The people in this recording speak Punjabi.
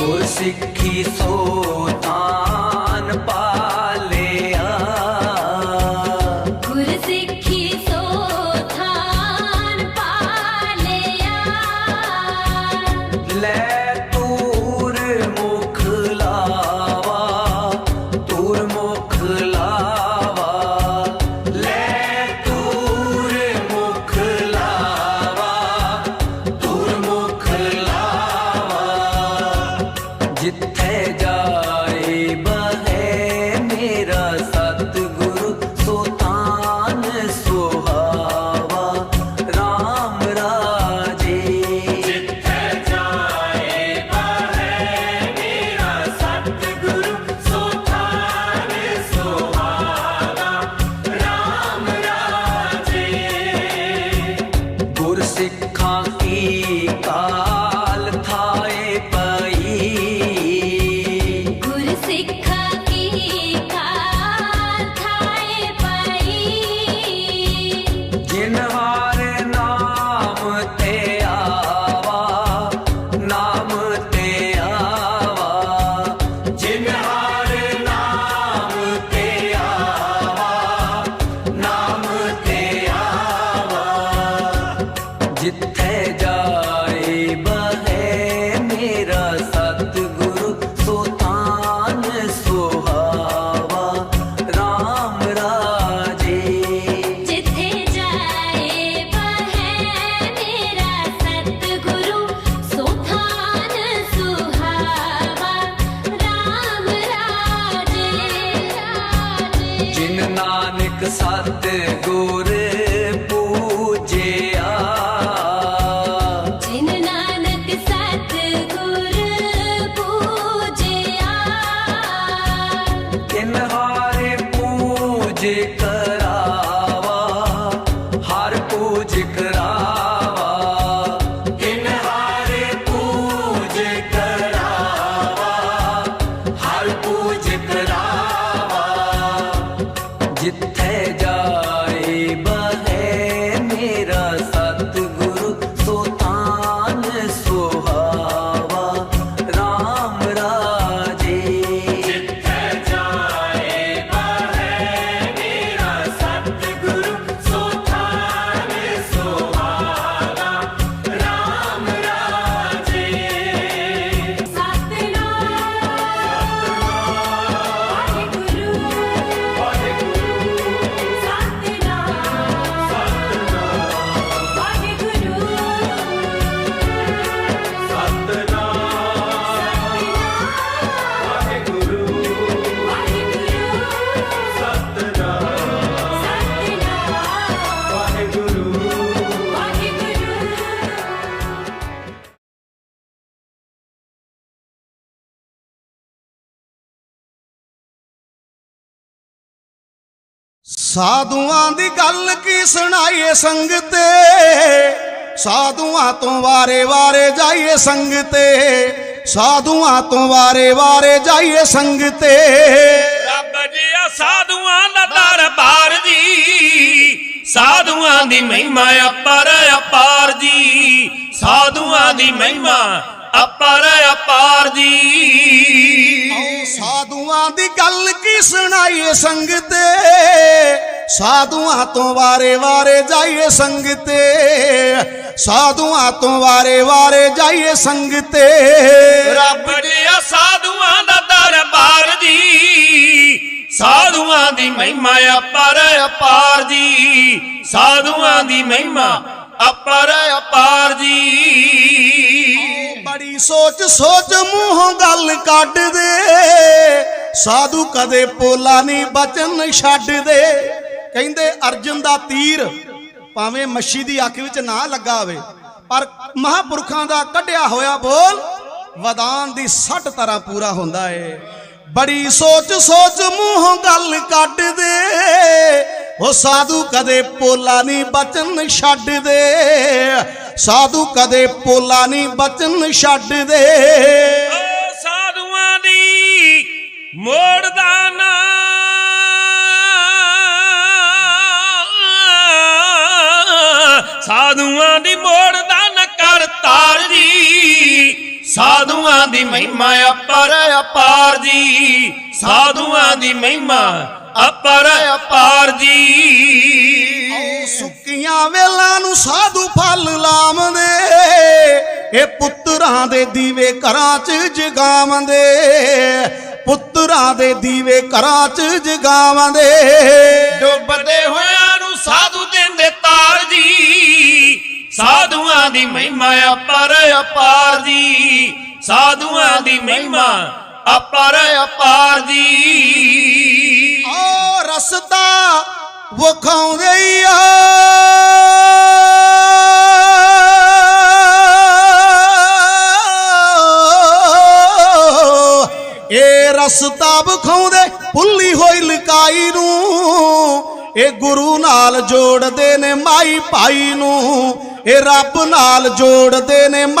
ਗੁਰ ਸਿੱਖੀ ਸੋਤਾਨ ਪਾ ਕੀ ਨਾਨਕ ਸਤ ਸਾਧੂਆਂ ਦੀ ਗੱਲ ਕੀ ਸੁਣਾਈਏ ਸੰਗਤੇ ਸਾਧੂਆਂ ਤੋਂ ਵਾਰੇ ਵਾਰੇ ਜਾਈਏ ਸੰਗਤੇ ਸਾਧੂਆਂ ਤੋਂ ਵਾਰੇ ਵਾਰੇ ਜਾਈਏ ਸੰਗਤੇ ਰੱਬ ਜਿਹਾ ਸਾਧੂਆਂ ਦਾ ਦਰਬਾਰ ਜੀ ਸਾਧੂਆਂ ਦੀ ਮਹਿਮਾ ਅਪਰ ਅਪਾਰ ਜੀ ਸਾਧੂਆਂ ਦੀ ਮਹਿਮਾ ਅਪਰ ਅਪਾਰ ਜੀ। ਆਓ ਸਾਧੂਆਂ ਦੀ ਗੱਲ ਕੀ ਸੁਣਾਈਏ ਸੰਗਤੇ ਸਾਧੂਆਂ ਤੋਂ ਵਾਰੇ ਵਾਰੇ ਜਾਈਏ ਸੰਗਤੇ ਸਾਧੂਆਂ ਤੋਂ ਵਾਰੇ ਵਾਰੇ ਜਾਈਏ ਸੰਗਤੇ ਰੱਬ ਜਿਹਾ ਸਾਧੂਆਂ ਦਾ ਦਰਬਾਰ ਜੀ। ਸਾਧੂਆਂ ਦੀ ਮਹਿਮਾ ਅਪਰ ਅਪਾਰ ਜੀ। ਸਾਧੂਆਂ ਦੀ ਮਹਿਮਾ ਅਪਰ ਅਪਾਰ ਜੀ। ਬੜੀ ਸੋਚ ਸੋਚ ਮੂੰਹੋਂ ਗੱਲ ਕੱਢ ਦੇ ਸਾਧੂ ਕਦੇ ਪੋਲਾ ਨਹੀਂ, ਬਚਨ ਛੱਡਦੇ ਕਹਿੰਦੇ ਅਰਜਨ ਦਾ ਤੀਰ ਭਾਵੇਂ ਮੱਛੀ ਦੀ ਅੱਖ ਵਿੱਚ ਨਾ ਲੱਗਾ ਹੋਵੇ, ਪਰ ਮਹਾਪੁਰਖਾਂ ਦਾ ਕੱਢਿਆ ਹੋਇਆ ਬੋਲ ਵਦਾਨ ਦੀ ਸੱਟ ਤਰ੍ਹਾਂ ਪੂਰਾ ਹੁੰਦਾ ਏ। ਬੜੀ ਸੋਚ ਸੋਚ ਮੂੰਹੋਂ ਗੱਲ ਕੱਢ ਦੇ। ਉਹ ਸਾਧੂ ਕਦੇ ਪੋਲਾ ਨਹੀਂ, ਬਚਨ ਛੱਡਦੇ ਸਾਧੂ ਕਦੇ ਪੋਲਾ ਨਹੀਂ, ਬਚਨ ਛੱਡਦੇ ਓ ਮੋੜਦਾ ਨਾ। ਸਾਧੂਆਂ ਦੀ ਮੋੜਦਾ ਨਾ ਕਰ ਤਾਰ ਜੀ ਸਾਧੂਆਂ ਦੀ ਮਹਿਮਾ ਅਪਰ ਅਪਾਰ ਜੀ ਸਾਧੂਆਂ ਦੀ ਮਹਿਮਾ ਅਪਰ ਅਪਾਰ ਜੀ ਸੁੱਕੀਆਂ ਵੇਲਾਂ ਨੂੰ ਸਾਧੂ ਫਲ ਲਾਵੰਦੇ। ਇਹ ਪੁੱਤਰਾਂ ਦੇ ਦੀਵੇ ਘਰਾਂ 'ਚ ਜਗਾਵੰਦੇ। ਪੁੱਤਰਾਂ ਦੇ ਦੀਵੇ ਘਰਾਂ 'ਚ ਜਗਾਵੰਦੇ ਡੁੱਬਦੇ ਹੋਇਆਂ ਨੂੰ ਸਾਧੂ ਦਿੰਦੇ ਤਾਰ ਜੀ ਸਾਧੂਆਂ ਦੀ ਮਹਿਮਾ ਅਪਰ ਅਪਾਰ ਜੀ ਸਾਧੂਆਂ ਦੀ ਮਹਿਮਾ ਅਪਰ ਅਪਾਰ ਜੀ। ਓ ਰਸਤਾ ਵਖਾਉਂਦੇ ਆ। ਇਹ ਰਸਤਾ ਵਖਾਉਂਦੇ ਭੁੱਲੀ ਹੋਈ ਲਕਾਈ ਨੂੰ। ਇਹ ਗੁਰੂ ਨਾਲ ਜੋੜਦੇ ਨੇ ਮਾਈ ਭਾਈ ਨੂੰ। ਇਹ ਰੱਬ ਨਾਲ ਜੋੜਦੇ ਨੇ ਮਾਈ